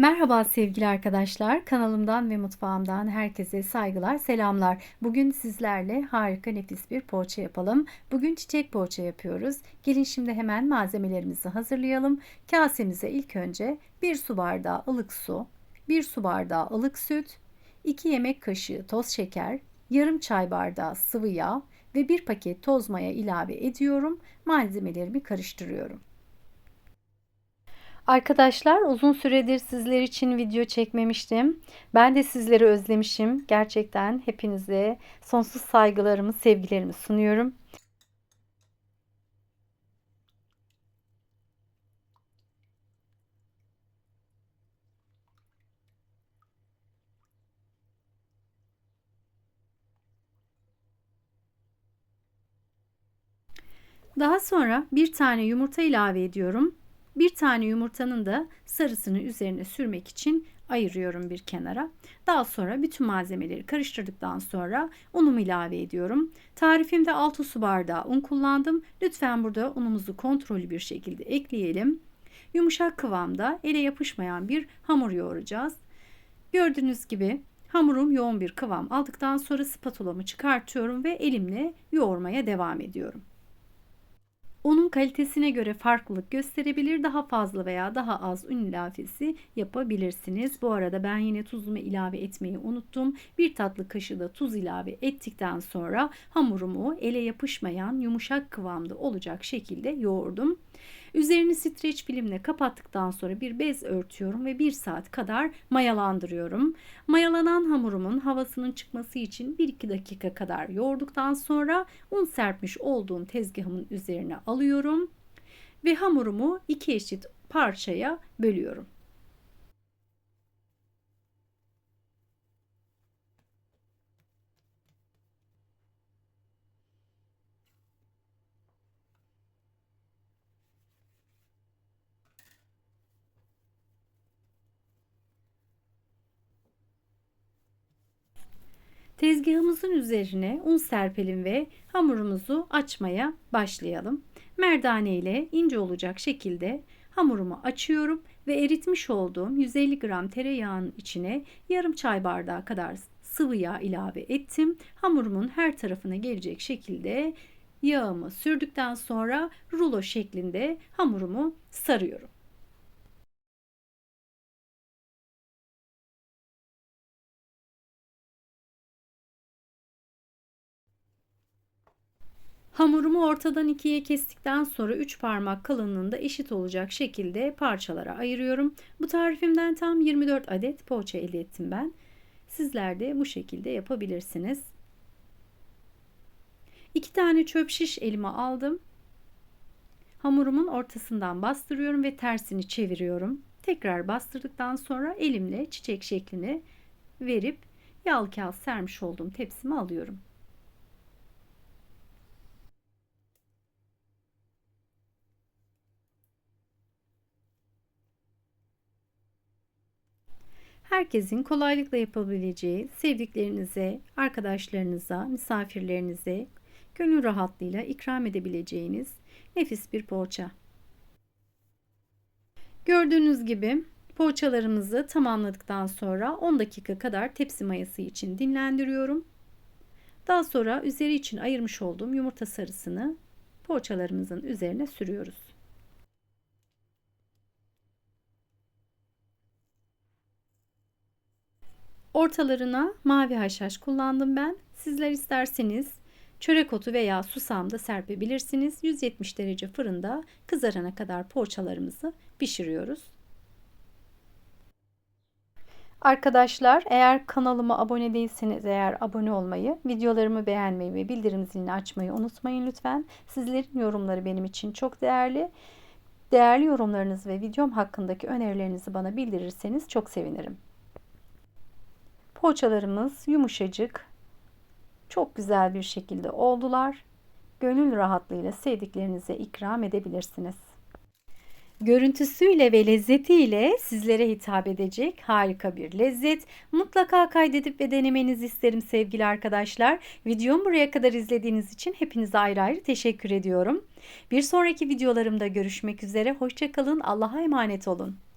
Merhaba sevgili arkadaşlar. Kanalımdan ve mutfağımdan herkese saygılar, selamlar. Bugün sizlerle harika nefis bir poğaça yapalım. Bugün çiçek poğaça yapıyoruz. Gelin şimdi hemen malzemelerimizi hazırlayalım. Kasemize ilk önce 1 su bardağı ılık su, 1 su bardağı ılık süt, 2 yemek kaşığı toz şeker, yarım çay bardağı sıvı yağ ve 1 paket toz maya ilave ediyorum. Malzemelerimi karıştırıyorum. Arkadaşlar uzun süredir sizler için video çekmemiştim. Ben de sizleri özlemişim. Gerçekten hepinize sonsuz saygılarımı, sevgilerimi sunuyorum. Daha sonra bir tane yumurta ilave ediyorum. Bir tane yumurtanın da sarısını üzerine sürmek için ayırıyorum bir kenara. Daha sonra bütün malzemeleri karıştırdıktan sonra unumu ilave ediyorum. Tarifimde 6 su bardağı un kullandım. Lütfen burada unumuzu kontrollü bir şekilde ekleyelim. Yumuşak kıvamda ele yapışmayan bir hamur yoğuracağız. Gördüğünüz gibi hamurum yoğun bir kıvam aldıktan sonra spatulamı çıkartıyorum ve elimle yoğurmaya devam ediyorum. Unun kalitesine göre farklılık gösterebilir. Daha fazla veya daha az un ilavesi yapabilirsiniz. Bu arada ben yine tuzumu ilave etmeyi unuttum. Bir tatlı kaşığı da tuz ilave ettikten sonra hamurumu ele yapışmayan yumuşak kıvamda olacak şekilde yoğurdum. Üzerini streç filmle kapattıktan sonra bir bez örtüyorum ve 1 saat kadar mayalandırıyorum. Mayalanan hamurumun havasının çıkması için 1-2 dakika kadar yoğurduktan sonra un serpmiş olduğum tezgahımın üzerine alıyorum ve hamurumu iki eşit parçaya bölüyorum. Tezgahımızın üzerine un serpelim ve hamurumuzu açmaya başlayalım. Merdane ile ince olacak şekilde hamurumu açıyorum ve eritmiş olduğum 150 gram tereyağının içine yarım çay bardağı kadar sıvı yağ ilave ettim. Hamurumun her tarafına gelecek şekilde yağımı sürdükten sonra rulo şeklinde hamurumu sarıyorum. Hamurumu ortadan ikiye kestikten sonra 3 parmak kalınlığında eşit olacak şekilde parçalara ayırıyorum. Bu tarifimden tam 24 adet poğaça elde ettim ben. Sizler de bu şekilde yapabilirsiniz. 2 tane çöp şiş elime aldım. Hamurumun ortasından bastırıyorum ve tersini çeviriyorum. Tekrar bastırdıktan sonra elimle çiçek şeklini verip yağlı kağıt sermiş olduğum tepsimi alıyorum. Herkesin kolaylıkla yapabileceği, sevdiklerinize, arkadaşlarınıza, misafirlerinize gönül rahatlığıyla ikram edebileceğiniz nefis bir poğaça. Gördüğünüz gibi poğaçalarımızı tamamladıktan sonra 10 dakika kadar tepsi mayası için dinlendiriyorum. Daha sonra üzeri için ayırmış olduğum yumurta sarısını poğaçalarımızın üzerine sürüyoruz. Ortalarına mavi haşhaş kullandım ben. Sizler isterseniz çörek otu veya susam da serpebilirsiniz. 170 derece fırında kızarana kadar poğaçalarımızı pişiriyoruz. Arkadaşlar eğer kanalıma abone değilseniz eğer abone olmayı, videolarımı beğenmeyi ve bildirim zilini açmayı unutmayın lütfen. Sizlerin yorumları benim için çok değerli. Değerli yorumlarınız ve videom hakkındaki önerilerinizi bana bildirirseniz çok sevinirim. Poğaçalarımız yumuşacık, çok güzel bir şekilde oldular. Gönül rahatlığıyla sevdiklerinize ikram edebilirsiniz. Görüntüsüyle ve lezzetiyle sizlere hitap edecek harika bir lezzet. Mutlaka kaydedip ve denemenizi isterim sevgili arkadaşlar. Videomu buraya kadar izlediğiniz için hepinize ayrı ayrı teşekkür ediyorum. Bir sonraki videolarımda görüşmek üzere. Hoşçakalın. Allah'a emanet olun.